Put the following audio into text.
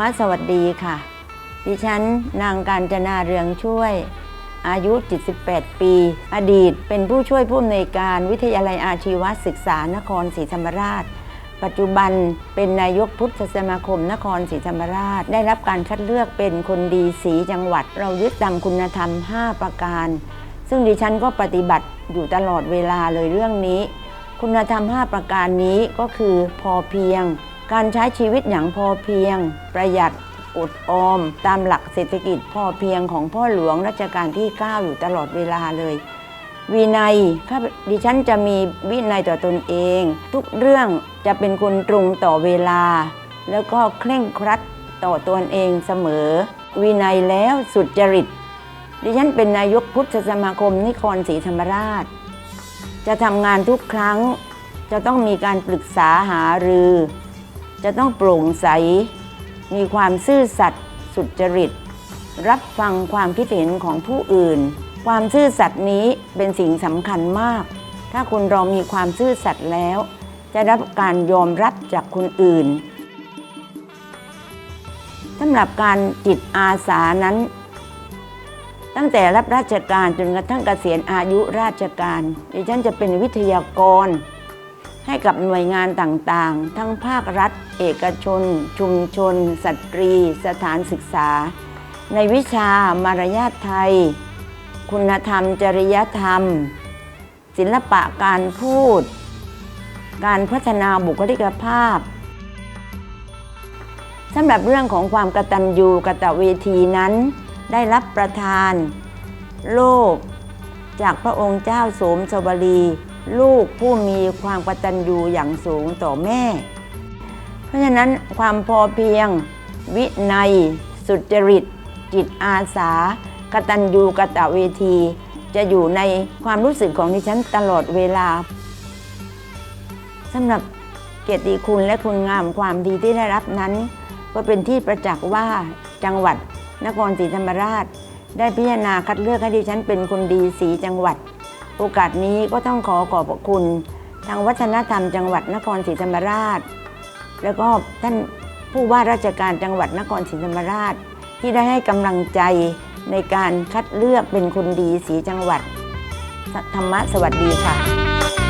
มะสวัสดีค่ะ ดิฉันนางการจนาเรืองช่วย อายุ 78 ปี อดีตเป็นผู้ช่วยผู้อำนวยการวิทยาลัยอาชีวศึกษานครศรีธรรมราช ปัจจุบันเป็นนายกพุทธสมาคมนครศรีธรรมราช ได้รับการคัดเลือกเป็นคนดีสีจังหวัด เรายึดตามคุณธรรม 5 ประการ ซึ่งดิฉันก็ปฏิบัติอยู่ตลอดเวลาเลยเรื่องนี้ คุณธรรม 5 ประการนี้ก็คือพอเพียง การใช้ชีวิตอย่างพอเพียง ประหยัดอดออม ตามหลักเศรษฐกิจพอเพียงของพ่อหลวงรัชกาลที่ 9 อยู่ตลอดเวลาเลยวินัยข้าดิฉันจะมีวินัยต่อตนเอง ทุกเรื่องจะเป็นคนตรงต่อเวลา แล้วก็เคร่งครัดต่อตนเองเสมอ วินัยแล้วสุดจริต ดิฉันเป็นนายกพุทธสมาคมนิครศรีธรรมราช จะทำงานทุกครั้ง จะต้องมีการปรึกษาหารือ จะต้องโปร่งใส มีความซื่อสัตย์สุจริต รับฟังความคิดเห็นของผู้อื่น ความซื่อสัตย์นี้เป็นสิ่งสำคัญมาก ถ้าคุณเรามีความซื่อสัตย์แล้ว จะรับการยอมรับจากคนอื่นสำหรับการจิตอาสานั้น ตั้งแต่รับราชการจนกระทั่งเกษียณอายุราชการดิฉันจะเป็นวิทยากร ให้กับหน่วยงานต่างๆ ทั้งภาครัฐ เอกชน ชุมชน สตรี สถานศึกษา ในวิชามารยาทไทย คุณธรรมจริยธรรม ศิลปะการพูด การพัฒนาบุคลิกภาพสำหรับเรื่องของความกตัญญูกะตะเวทีนั้น ได้รับประทาน โลก จากพระองค์เจ้าโสมสวลี ลูกผู้มีความกตัญญูอย่างสูงต่อแม่ เพราะฉะนั้นความพอเพียง วินัย สุจริต จิตอาสา กตัญญูกตเวที จะอยู่ในความรู้สึกของดิฉันตลอดเวลาสำหรับเกียรติคุณและคุณงามความดีที่ได้รับนั้น ก็เป็นที่ประจักษ์ว่าจังหวัดนครศรีธรรมราช ได้พิจารณาคัดเลือกให้ดิฉันเป็นคนดีสีจังหวัด โอกาสนี้ก็ต้องขอขอบพระคุณ ทางวัฒนธรรมจังหวัดนครศรีธรรมราช แล้วก็ท่านผู้ว่าราชการจังหวัดนครศรีธรรมราช ที่ได้ให้กำลังใจในการคัดเลือกเป็นคนดีสีจังหวัดธรรมะสวัสดีค่ะ